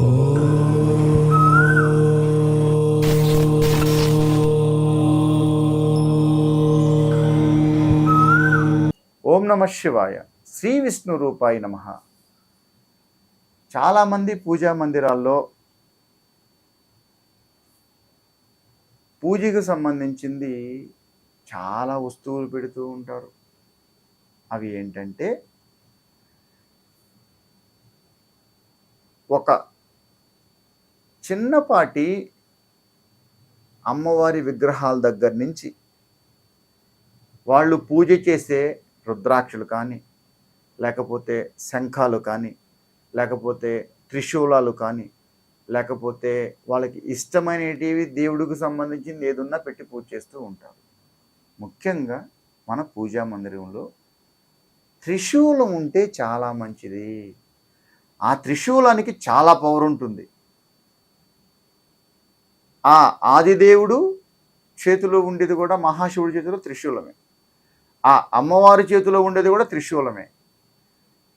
ఓం నమ శివాయ. శ్రీ విష్ణు రూపాయ నమ. చాలామంది పూజా మందిరాల్లో పూజకు సంబంధించింది చాలా వస్తువులు పెడుతూ ఉంటారు. అవి ఏంటంటే ఒక చిన్నపాటి అమ్మవారి విగ్రహాల దగ్గర నుంచి వాళ్ళు పూజ చేసే రుద్రాక్షలు కానీ లేకపోతే శంఖాలు కానీ లేకపోతే త్రిశూలాలు కానీ లేకపోతే వాళ్ళకి ఇష్టమైనటివి దేవుడికి సంబంధించింది ఏదున్నా పెట్టి పూజ చేస్తూ ఉంటారు. ముఖ్యంగా మన పూజా మందిరంలో త్రిశూలం ఉంటే చాలా మంచిది. ఆ త్రిశూలానికి చాలా పవర్ ఉంటుంది. ఆ ఆదిదేవుడు చేతిలో ఉండేది కూడా మహాశివుడి చేతిలో త్రిశూలమే. ఆ అమ్మవారి చేతిలో ఉండేది కూడా త్రిశూలమే.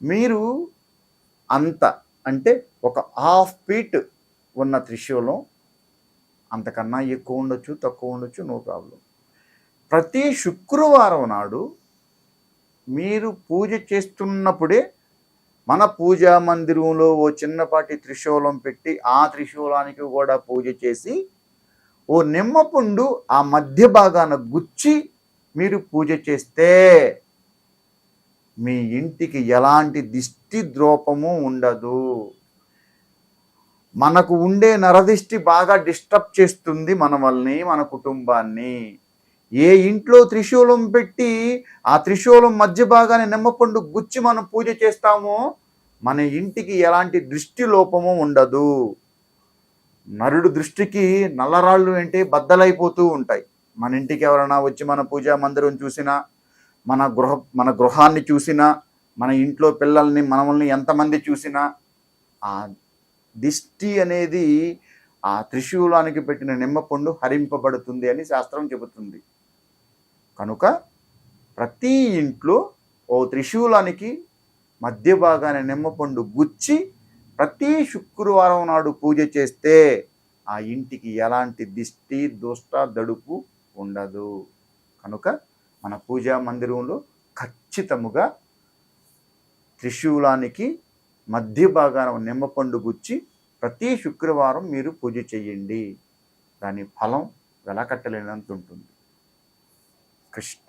మీరు అంత అంటే ఒక హాఫ్ ఫీట్ ఉన్న త్రిశూలం అంతకన్నా ఎక్కువ ఉండొచ్చు తక్కువ ఉండొచ్చు నో ప్రాబ్లం. ప్రతి శుక్రవారం నాడు మీరు పూజ చేస్తున్నప్పుడే మన పూజా మందిరంలో ఓ చిన్నపాటి త్రిశూలం పెట్టి ఆ త్రిశూలానికి కూడా పూజ చేసి ఓ నిమ్మపండు ఆ మధ్య భాగాన గుచ్చి మీరు పూజ చేస్తే మీ ఇంటికి ఎలాంటి దిష్టి ద్రోపము ఉండదు. మనకు ఉండే నరదిష్టి బాగా డిస్టర్బ్ చేస్తుంది మనవల్ని మన కుటుంబాన్ని. ఏ ఇంట్లో త్రిశూలం పెట్టి ఆ త్రిశూలం మధ్య భాగాన్ని నిమ్మపండు గుచ్చి మనం పూజ చేస్తామో మన ఇంటికి ఎలాంటి దృష్టి లోపము ఉండదు. నరుడు దృష్టికి నల్లరాళ్ళు ఏంటి బద్దలైపోతూ ఉంటాయి. మన ఇంటికి ఎవరైనా వచ్చి మన పూజా మందిరం చూసినా మన గృహ మన గృహాన్ని చూసినా మన ఇంట్లో పిల్లల్ని మనల్ని ఎంతమంది చూసినా ఆ దిష్టి అనేది ఆ త్రిశూలానికి పెట్టిన నిమ్మపండు హరింపబడుతుంది అని శాస్త్రం చెబుతుంది. కనుక ప్రతి ఇంట్లో ఓ త్రిశూలానికి మధ్య భాగాన నిమ్మపండు గుచ్చి ప్రతి శుక్రవారం నాడు పూజ చేస్తే ఆ ఇంటికి ఎలాంటి దిష్టి దుష్ట దడుపు ఉండదు. కనుక మన పూజా మందిరంలో ఖచ్చితముగా త్రిశూలానికి మధ్య భాగాన నిమ్మపండు గుచ్చి ప్రతి శుక్రవారం మీరు పూజ చేయండి. దాని ఫలం వెలకట్టలేనంత ఉంటుంది. కృష్ణ